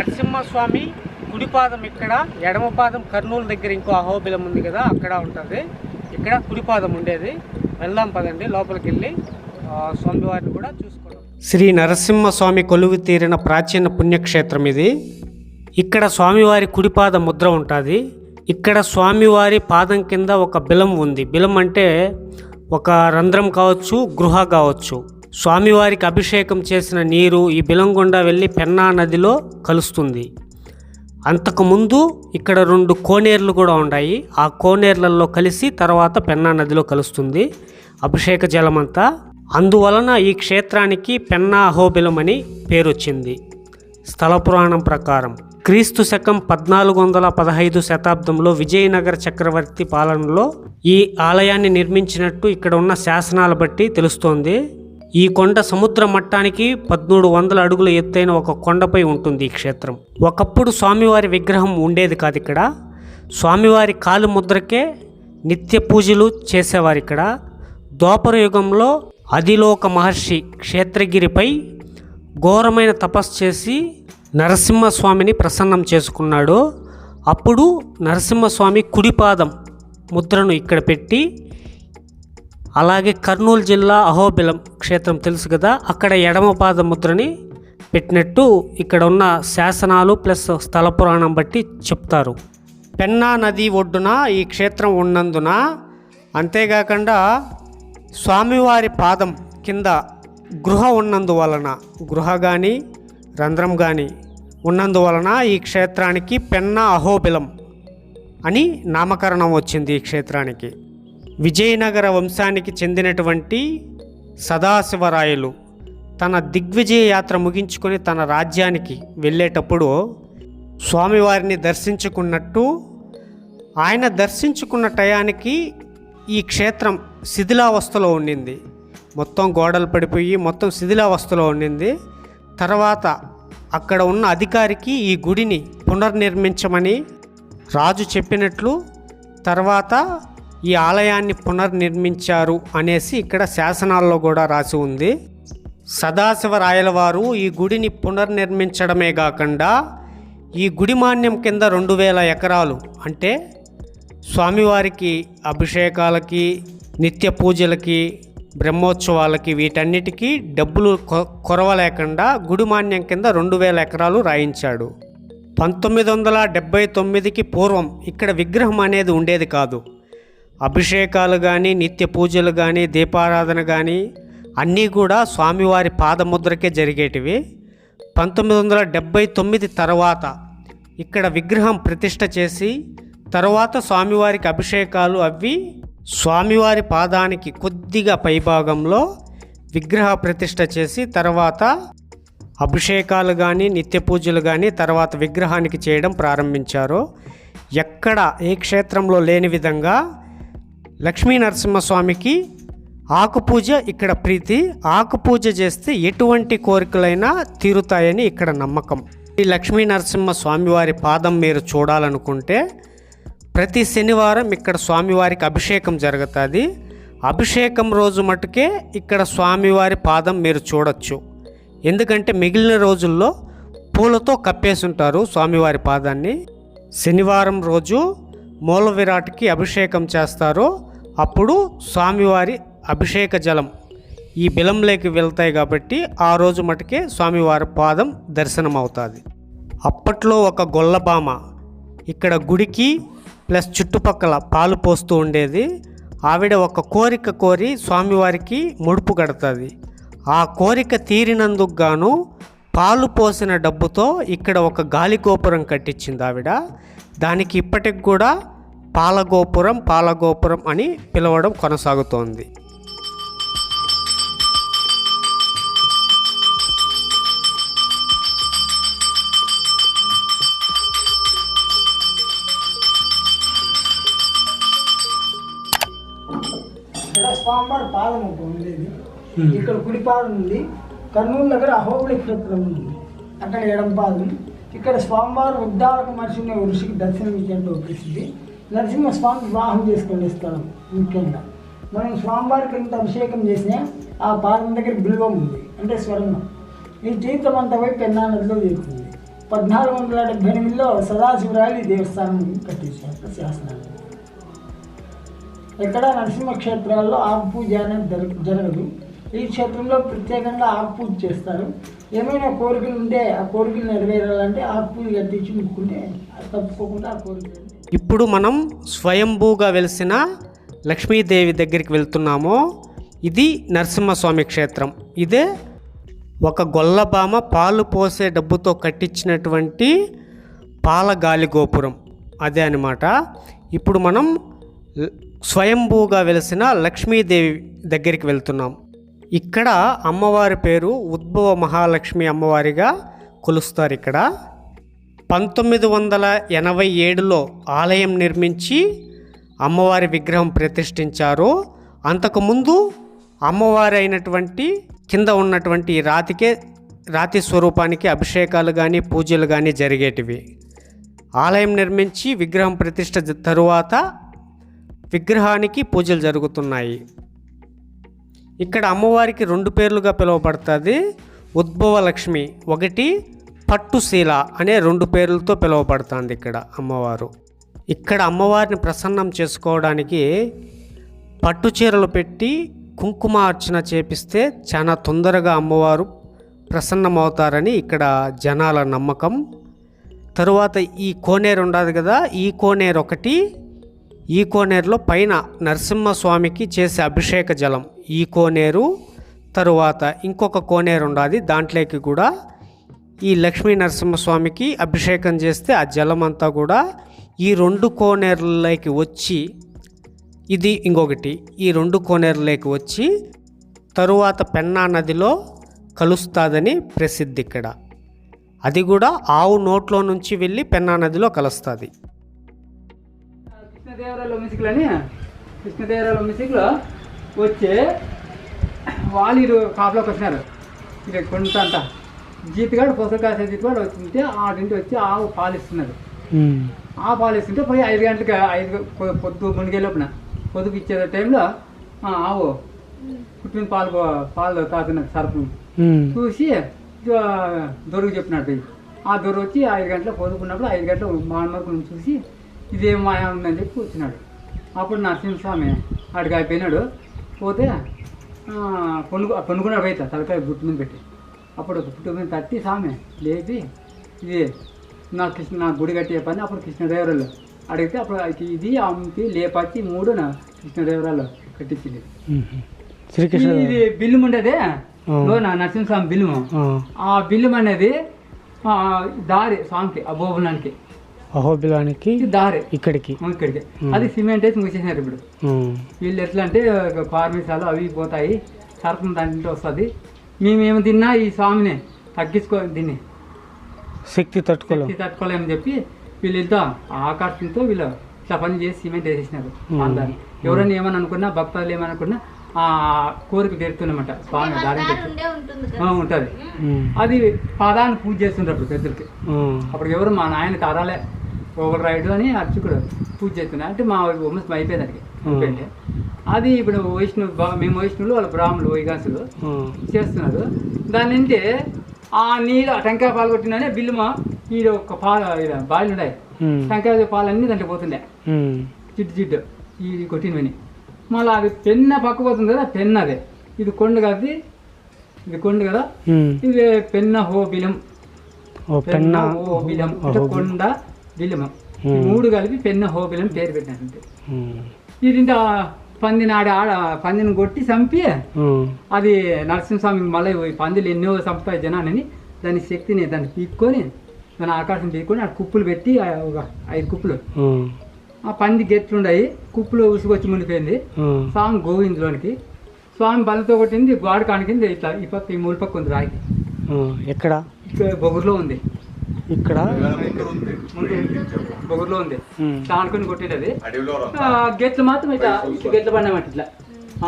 నరసింహస్వామి కుడిపాదం ఇక్కడ ఎడమపాదం కర్నూలు దగ్గర ఇంకో అహోబిలం ఉంది కదా అక్కడ ఉంటుంది. ఇక్కడ కుడిపాదం ఉండేది. వెళ్దాం పదండి లోపలికి వెళ్ళి స్వామివారిని కూడా చూసుకోవడం. శ్రీ నరసింహస్వామి కొలువు తీరిన ప్రాచీన పుణ్యక్షేత్రం ఇది. ఇక్కడ స్వామివారి కుడిపాద ముద్ర ఉంటుంది. ఇక్కడ స్వామివారి పాదం కింద ఒక బిలం ఉంది. బిలం అంటే ఒక రంధ్రం కావచ్చు గృహ కావచ్చు. స్వామివారికి అభిషేకం చేసిన నీరు ఈ బిలంగొండ వెళ్ళి పెన్నా నదిలో కలుస్తుంది. అంతకుముందు ఇక్కడ రెండు కోనేర్లు కూడా ఉన్నాయి ఆ కోనేర్లలో కలిసి తర్వాత పెన్నా నదిలో కలుస్తుంది అభిషేక జలమంతా. అందువలన ఈ క్షేత్రానికి పెన్నా అహోబిలం అని పేరొచ్చింది. స్థల పురాణం ప్రకారం క్రీస్తు శకం పద్నాలుగు వందల పదహైదు శతాబ్దంలో విజయనగర చక్రవర్తి పాలనలో ఈ ఆలయాన్ని నిర్మించినట్టు ఇక్కడ ఉన్న శాసనాల బట్టి తెలుస్తోంది. ఈ కొండ సముద్ర మట్టానికి పదమూడు వందల అడుగుల ఎత్తైన ఒక కొండపై ఉంటుంది ఈ క్షేత్రం. ఒకప్పుడు స్వామివారి విగ్రహం ఉండేది కాదు ఇక్కడ. స్వామివారి కాలు ముద్రకే నిత్య పూజలు చేసేవారు ఇక్కడ. ద్వాపర యుగంలో అదిలోక మహర్షి క్షేత్రగిరిపై ఘోరమైన తపస్సు చేసి నరసింహస్వామిని ప్రసన్నం చేసుకున్నాడు. అప్పుడు నరసింహస్వామి కుడిపాదం ముద్రను ఇక్కడ పెట్టి అలాగే కర్నూలు జిల్లా అహోబిలం క్షేత్రం తెలుసు కదా? అక్కడ ఎడమపాద ముద్రని పెట్టినట్టు ఇక్కడ ఉన్న శాసనాలు ప్లస్ స్థల పురాణం బట్టి చెప్తారు. పెన్నా నది ఒడ్డున ఈ క్షేత్రం ఉన్నందున అంతేకాకుండా స్వామివారి పాదం కింద గృహ ఉన్నందువలన గృహ కానీ రంధ్రం కానీ ఉన్నందువలన ఈ క్షేత్రానికి పెన్నా అహోబిలం అని నామకరణం వచ్చింది ఈ క్షేత్రానికి. విజయనగర వంశానికి చెందినటువంటి సదాశివరాయలు తన దిగ్విజయ యాత్ర ముగించుకొని తన రాజ్యానికి వెళ్ళేటప్పుడు స్వామివారిని దర్శించుకున్నట్టు ఆయన దర్శించుకున్న టయానికి ఈ క్షేత్రం శిథిలావస్థలో ఉండింది. మొత్తం గోడలు పడిపోయి మొత్తం శిథిలావస్థలో ఉండింది. తర్వాత అక్కడ ఉన్న అధికారికి ఈ గుడిని పునర్నిర్మించమని రాజు చెప్పినట్లు తర్వాత ఈ ఆలయాన్ని పునర్నిర్మించారు అనేసి ఇక్కడ శాసనాల్లో కూడా రాసి ఉంది. సదాశివరాయల వారు ఈ గుడిని పునర్నిర్మించడమే కాకుండా ఈ గుడి మాన్యం కింద రెండు వేల ఎకరాలు అంటే స్వామివారికి అభిషేకాలకి నిత్య పూజలకి బ్రహ్మోత్సవాలకి వీటన్నిటికీ డబ్బులు కొ- కొరవ లేకుండా గుడి మాన్యం కింద రెండు వేల ఎకరాలు రాయించాడు. పంతొమ్మిది వందల డెబ్భై తొమ్మిదికి పూర్వం ఇక్కడ విగ్రహం అనేది ఉండేది కాదు. అభిషేకాలు కానీ నిత్య పూజలు కానీ దీపారాధన కానీ అన్నీ కూడా స్వామివారి పాదముద్రకే జరిగేటివి. పంతొమ్మిది వందల డెబ్భై తొమ్మిది తర్వాత ఇక్కడ విగ్రహం ప్రతిష్ట చేసి తర్వాత స్వామివారికి అభిషేకాలు అవి స్వామివారి పాదానికి కొద్దిగా పైభాగంలో విగ్రహ ప్రతిష్ట చేసి తర్వాత అభిషేకాలు కానీ నిత్య పూజలు కానీ తర్వాత విగ్రహానికి చేయడం ప్రారంభించారు. ఎక్కడ ఏ క్షేత్రంలో లేని విధంగా లక్ష్మీ నరసింహస్వామికి ఆకు పూజ ఇక్కడ ప్రీతి. ఆకు పూజ చేస్తే ఎటువంటి కోరికలైనా తీరుతాయని ఇక్కడ నమ్మకం. ఈ లక్ష్మీ నరసింహ స్వామివారి పాదం మీరు చూడాలనుకుంటే ప్రతి శనివారం ఇక్కడ స్వామివారికి అభిషేకం జరుగుతుంది. అభిషేకం రోజు మటుకే ఇక్కడ స్వామివారి పాదం మీరు చూడొచ్చు. ఎందుకంటే మిగిలిన రోజుల్లో పూలతో కప్పేసి ఉంటారు స్వామివారి పాదాన్ని. శనివారం రోజు మూల విరాట్కి అభిషేకం చేస్తారు. అప్పుడు స్వామివారి అభిషేక జలం ఈ బిలంలోకి వెళ్తాయి కాబట్టి ఆ రోజు మటుకే స్వామివారి పాదం దర్శనం అవుతుంది అప్పట్లో ఒక గొల్లబామ ఇక్కడ గుడికి ప్లస్ చుట్టుపక్కల పాలు పోస్తూ ఉండేది. ఆవిడ ఒక కోరిక కోరి స్వామివారికి ముడుపు కడుతుంది. ఆ కోరిక తీరినందుకు గాను పాలు పోసిన డబ్బుతో ఇక్కడ ఒక గాలి గోపురం కట్టించింది ఆవిడ. దానికి ఇప్పటికి కూడా పాలగోపురం పాలగోపురం అని పిలవడం కొనసాగుతోంది. ఇక్కడ కుడి ఉంది. కర్నూలు దగ్గర అహోబిలి క్షేత్రం ఉంది. అక్కడ ఎడం ఇక్కడ స్వామివారు ఉద్దాలకు మనిషి ఋషికి దర్శనం ఇచ్చేటువంటి ప్రసిద్ధి నరసింహస్వామి వివాహం చేసుకునే స్థలం ముఖ్యంగా. మనం స్వామివారికి ఎంత అభిషేకం చేసినా ఆ పాదం దగ్గర బిల్వం ఉంది అంటే స్వర్ణం. ఈ జీవితం అంతా పోయి పెన్నా నదిలో చేరుతుంది పద్నాలుగు వందల డెబ్బై ఎనిమిదిలో సదాశివరాయలు ఈ దేవస్థానం కట్టించారు శాసనాలు ఇక్కడ నరసింహ క్షేత్రాల్లో ఆకు పూజ అనేది జరగ జరగదు. ఈ క్షేత్రంలో ప్రత్యేకంగా ఆకు పూజ చేస్తారు. ఏమైనా కోరికలు ఉంటే ఆ కోరికలు నెరవేరాలంటే ఆకు పూజ కట్టించి ముక్కుంటే అది తప్పుకోకుండా ఆ కోరికలు ఇప్పుడు మనం స్వయంభూగా వెలిసిన లక్ష్మీదేవి దగ్గరికి వెళ్తున్నాము. ఇది నరసింహస్వామి క్షేత్రం. ఇదే ఒక గొల్లబామ పాలు పోసే డబ్బుతో కట్టించినటువంటి పాల గాలి గోపురం. అదే అనమాట ఇప్పుడు మనం స్వయంభూగా వెలిసిన లక్ష్మీదేవి దగ్గరికి వెళ్తున్నాం. ఇక్కడ అమ్మవారి పేరు ఉద్భవ మహాలక్ష్మి అమ్మవారిగా కొలుస్తారు ఇక్కడ. పంతొమ్మిది వందల ఎనభై ఏడులో ఆలయం నిర్మించి అమ్మవారి విగ్రహం ప్రతిష్ఠించారు. అంతకుముందు అమ్మవారి అయినటువంటి కింద ఉన్నటువంటి రాతికే రాతి స్వరూపానికి అభిషేకాలు కానీ పూజలు కానీ జరిగేటివి. ఆలయం నిర్మించి విగ్రహం ప్రతిష్ట తరువాత విగ్రహానికి పూజలు జరుగుతున్నాయి. ఇక్కడ అమ్మవారికి రెండు పేర్లుగా పిలువబడుతుంది. ఉద్భవ లక్ష్మి ఒకటి పట్టుశీల అనే రెండు పేర్లతో పిలువబడుతుంది ఇక్కడ అమ్మవారు. ఇక్కడ అమ్మవారిని ప్రసన్నం చేసుకోవడానికి పట్టు చీరలు పెట్టి కుంకుమ అర్చన చేపిస్తే చాలా తొందరగా అమ్మవారు ప్రసన్నమవుతారని ఇక్కడ జనాల నమ్మకం. తరువాత ఈ కోనేరు ఉండదు కదా ఈ కోనేరు ఒకటి ఈ కోనేరులో పైన నరసింహస్వామికి చేసే అభిషేక జలం. ఈ కోనేరు తరువాత ఇంకొక కోనేరు ఉండాలి దాంట్లోకి కూడా ఈ లక్ష్మీ నరసింహస్వామికి అభిషేకం చేస్తే ఆ జలం అంతా కూడా ఈ రెండు కోనేరులకి వచ్చి ఇది ఇంకొకటి ఈ రెండు కోనేరులకి వచ్చి తరువాత పెన్నా నదిలో కలుస్తుందని ప్రసిద్ధి ఇక్కడ. అది కూడా ఆవు నోట్లో నుంచి వెళ్ళి పెన్నా నదిలో కలుస్తుంది. కృష్ణదేవరాయల మ్యూజిక్లు కృష్ణదేవరాయల మ్యూజిక్లో వచ్చి వాళ్ళు కాపులోకి వచ్చినారు ఇక కొంత అంట జీతగాడు పొసలు కాసే జీతగాడు వచ్చింటే ఆడింటి వచ్చి ఆవు పాలు ఇస్తున్నారు. ఆ పాలు ఇస్తుంటే పోయి ఐదు గంటలకి ఐదు పొద్దు మునిగేలోపున పొద్దుకు ఇచ్చే టైంలో ఆవు పుట్టిన పాలు పాలు తాగుతున్నది సరుపు చూసి దొరకు చెప్పినాడు పోయి ఆ దొర వచ్చి ఐదు గంటల పొదుకున్నప్పుడు ఐదు గంటల మానవరకు చూసి ఇదేం మాయా ఉందని చెప్పి వచ్చినాడు అప్పుడు నరసింహస్వామి ఆడికి అయిపోయినాడు. పోతే పొనుగు పొనుకున్నాడు బయట తలకాయ గుట్టు మీద పెట్టి. అప్పుడు మీద తట్టి స్వామి లేపి ఇది నా కృష్ణ నా గుడి కట్టే పని అప్పుడు కృష్ణదేవరాలు. అడిగితే అప్పుడు ఇది అమ్మి లేపచ్చి మూడు నా కృష్ణదేవరాలు కట్టించింది. శ్రీకృష్ణ ఇది బిల్లు ఉండేదే. నరసింహస్వామి బిల్లు ఆ. బిల్లు అనేది దారి స్వామికి ఆ భోజనానికి అహోబిలానికి దారి. ఇక్కడికి. ఇక్కడికి. అది సిమెంట్ వేసి మూసేసినారు ఇప్పుడు. వీళ్ళు ఎట్లా అంటే ఫార్మేసాలు అవి పోతాయి. సరఫం దాంట్లో వస్తుంది. మేమేమి తిన్నా ఈ స్వామిని తగ్గించుకో దీన్ని. శక్తి తట్టుకోలేం శక్తి తట్టుకోలేమని చెప్పి వీళ్ళు ఇద్దాం ఆకర్షణతో వీళ్ళు ఇట్లా పని చేసి సిమెంట్ వేసేసినారు అందరిని. ఎవరైనా ఏమని అనుకున్నా భక్తులు ఏమనుకున్నా ఆ కోరిక తీరుతున్నమాట స్వామి దారి ఉంటుంది కదా. ఉంటుంది. అది పాదాన్ని పూజ చేస్తుంటారు పెద్దలకి అప్పుడు ఎవరు మా నాయన తరాలే ఒకరు రైడు అని అర్చకుడు పూజ చేస్తున్నా అంటే మా వంశం అయిపోయింది అయిపోయింది. అది ఇప్పుడు వైష్ణవు మేము వైష్ణవులు వాళ్ళ బ్రాహ్మణులు వైగాసులు చేస్తున్నారు. దాని అంటే ఆ నీళ్ళు టెంకాయ పాలు కొట్టిననే బిల్లుమ ఈ ఒక పాలు ఈడ బాయిలు ఉన్నాయి. టెంకాయ పాలు అన్నీ దాంట్లో పోతుండే. జిడ్డు జిడ్డు ఈ కొట్టినవని. మళ్ళీ అది పెన్న పక్క పోతుంది కదా పెన్న అదే. ఇది కొండ కదా ఇది కొండ కదా. ఇది పెన్న హో బిలం. పెన్న హో బిలం. అంటే కొండ బిలము. ఈ మూడు కలిపి పెన్న హో బిలం పేరు పెట్టినట్టు. ఇది ఇంకా పందిని ఆడ పందిని కొట్టి చంపి అది నరసింహస్వామి మళ్ళీ పందులు ఎన్నో చంపుతాయి జనాన్ని. దాని శక్తిని దాన్ని పీక్కొని దాని ఆకాశం పీక్కొని ఆ కుప్పులు పెట్టి ఒక ఐదు కుప్పులు. ఆ పంది గెట్లుండాయి కుప్పులో ఉసుకొచ్చి మునిపోయింది స్వామి గోవిందులోనికి స్వామి బలతో కొట్టింది గోడ కానికింది ఇట్లా ఈ పక్క ఈ మూల పక్క ఉంది రాయికి ఎక్కడ? బొగురులో ఉంది. ఇక్కడ. బొగురులో ఉంది. దానికొని కొట్టింది అది గెట్లు మాత్రం ఇట్లా గెట్లు పడినామట ఇట్లా.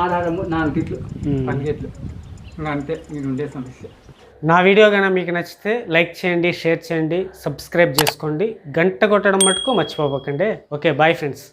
ఆడాడ నాలుగు గిట్లు. పది గిట్లు. ఇంకా అంతే ఇది ఉండే సమస్య. నా వీడియో కనుక మీకు నచ్చితే లైక్ చేయండి షేర్ చేయండి సబ్స్క్రైబ్ చేసుకోండి. గంట కొట్టడం మటుకు మర్చిపోకండి. Okay bye friends.